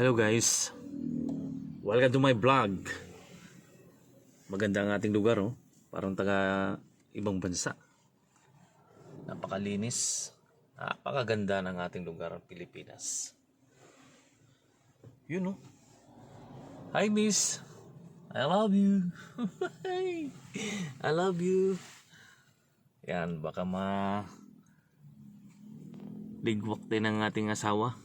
Hello guys. Welcome to my vlog. Maganda ang ating lugar oh. Parang taga ibang bansa. Napakalinis. Napakaganda ng ating lugar, Pilipinas. Yun oh. Hi miss. I love you. I love you. Yan, baka ma ligwak din ang ating asawa.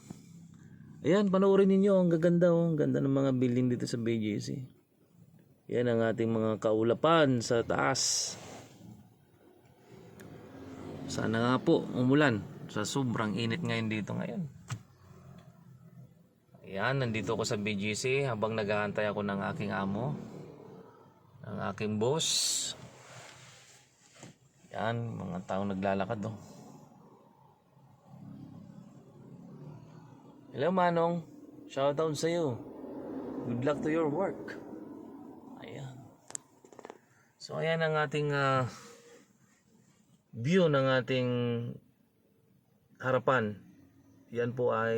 Ayan, panoorin ninyo. Ang gaganda oh. Ang ganda ng mga building dito sa BGC. Yan ang ating mga kaulapan sa taas. Sana nga po umulan. Sa sobrang init ngayon dito ngayon. Ayan, nandito ako sa BGC habang naghahantay ako ng aking amo. Ng aking boss. Yan, mga taong naglalakad oh. Hello Manong, shoutout sa iyo. Good luck to your work. Ayan. So ayan ang ating ah, view ng ating harapan. Yan po ay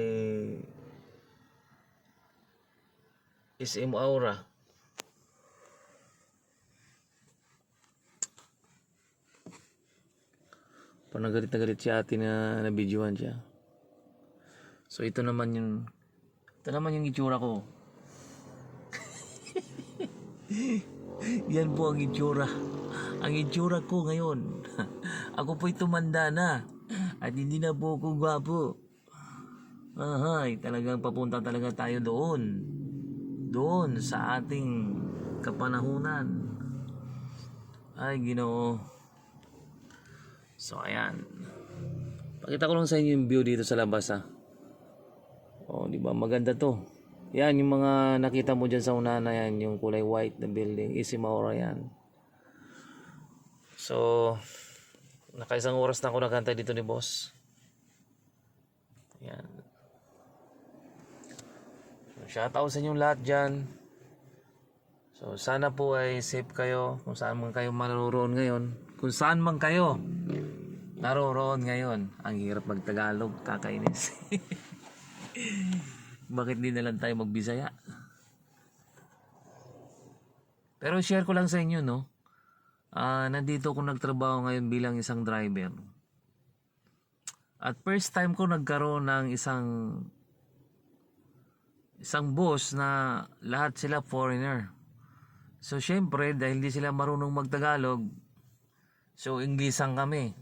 SM Aura. Panagalit na galit si ate na nabidyohan siya. So ito naman yung ito naman yung itsura ko. Yan po ang itsura. Ang itsura ko ngayon. ako po'y tumanda na. At hindi na po ako gwapo. Ahay, talagang papunta talaga tayo doon. Doon sa ating kapanahunan. Ay, ginoo. So, ayan. Pakita ko lang sa inyo yung view dito sa labas, ha. Oh, di ba? Maganda to. Yan, yung mga nakita mo dyan sa una na yan, yung kulay white na building. Easy Maura yan. So, nakaisang oras na ako nagkantay dito ni boss. Yan. Shoutout sa inyong lahat dyan. So, sana po ay safe kayo kung saan man kayo maroon ngayon. Kung saan man kayo naroon ngayon. Ang hirap magtagalog, kakainis. Bakit di na lang tayo magbisaya? Pero share ko lang sa inyo, no? Ah, nandito ako nagtrabaho ngayon bilang isang driver. At first time ko nagkaroon ng isang isang boss na lahat sila foreigner. So syempre dahil hindi sila marunong magtagalog, so Inglesan kami.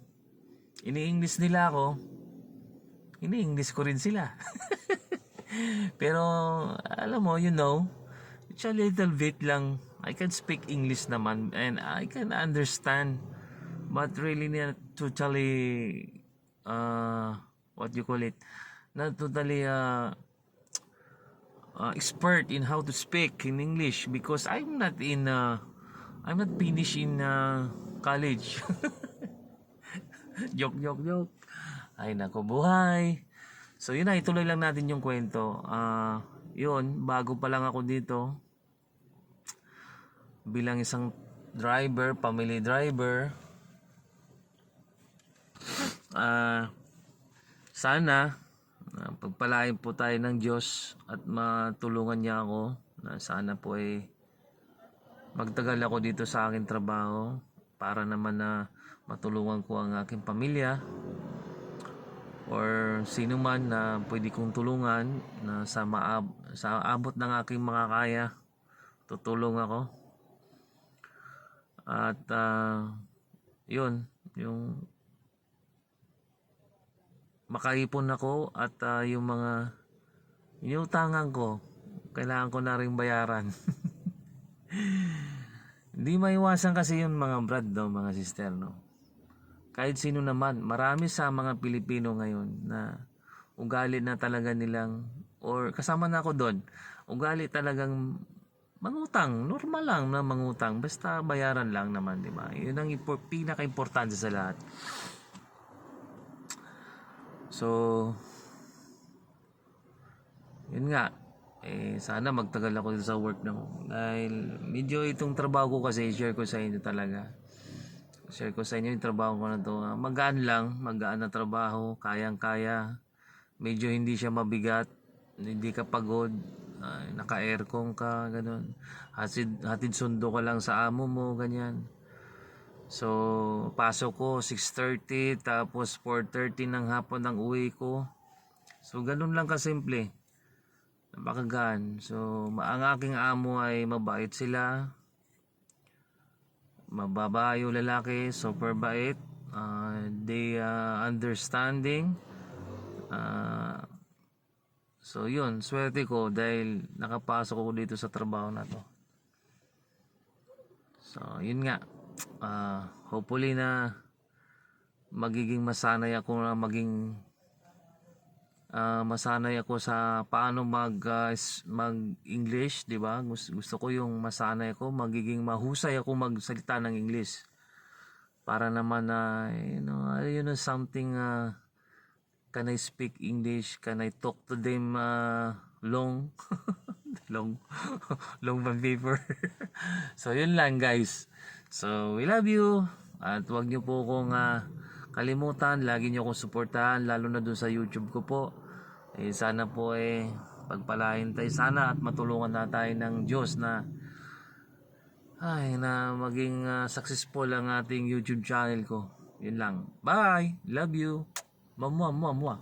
Ini-English nila ako, ini-English ko rin sila. Pero alam mo, you know, it's a little bit lang. I can speak English naman and I can understand but really not totally uh, what you call it not totally uh, uh, expert in how to speak in English because I'm not in uh, I'm not finished in uh, college joke joke joke ay nako buhay. So yun na ituloy lang natin yung kwento. Ah yun bago pa lang ako dito. Bilang isang driver family driver ah sana uh, pagpalain po tayo ng Diyos at matulungan niya ako na sana po ay magtagal ako dito sa aking trabaho para naman na matulungan ko ang aking pamilya or sino man na pwede kong tulungan na sa maab sa abot ng aking mga kaya tutulong ako. At ah, yun yung makaipon ako at ah, yung mga inutangan ko kailangan ko na rin bayaran. Hindi maiwasan kasi yun mga brad no, mga sister no kahit sino naman marami sa mga Pilipino ngayon na ugali na talaga nilang or kasama na ako doon ugali talagang mangutang. Normal lang na mangutang. Basta bayaran lang naman di ba? Yun ang impor- pinaka-importante sa lahat. So, yun nga, eh, sana magtagal ako sa work na ko. Dahil medyo itong trabaho ko kasi, share ko sa inyo talaga. Share ko sa inyo yung trabaho ko na to. Ah, Magaan lang, magaan na trabaho, kayang-kaya. Medyo hindi siya mabigat. hindi ka pagod, ah, naka-aircon ka, ganun. Hatid, hatid sundo ka lang sa amo mo, ganyan. So, pasok ko 6.30, tapos 4.30 ng hapon ang uwi ko. So, ganun lang kasimple. Napakagaan. So, ang aking amo ay mabait sila. Mababa yung lalaki, super bait. Uh, they uh, understanding. Uh, so, yun. Swerte ko dahil nakapasok ako dito sa trabaho na to. So, yun nga. Ah, hopefully na magiging masanay ako na maging ah, masanay ako sa paano mag ah, s- mag English, 'di ba? Gusto, gusto ko yung masanay ako, magiging mahusay ako magsalita ng English. Para naman na you know, ah, you know something ah, can I speak English? Can I talk to them ah, long? long long bang paper. so yun lang guys. So we love you at wag niyo po akong ah, kalimutan, lagi niyo akong suportahan lalo na dun sa YouTube ko po. Eh sana po eh pagpalain tayo sana at matulungan na tayo ng Diyos na ay na maging ah, successful ang ating YouTube channel ko. Yun lang. Bye. Love you. Mamwa, mamwa, mamwa.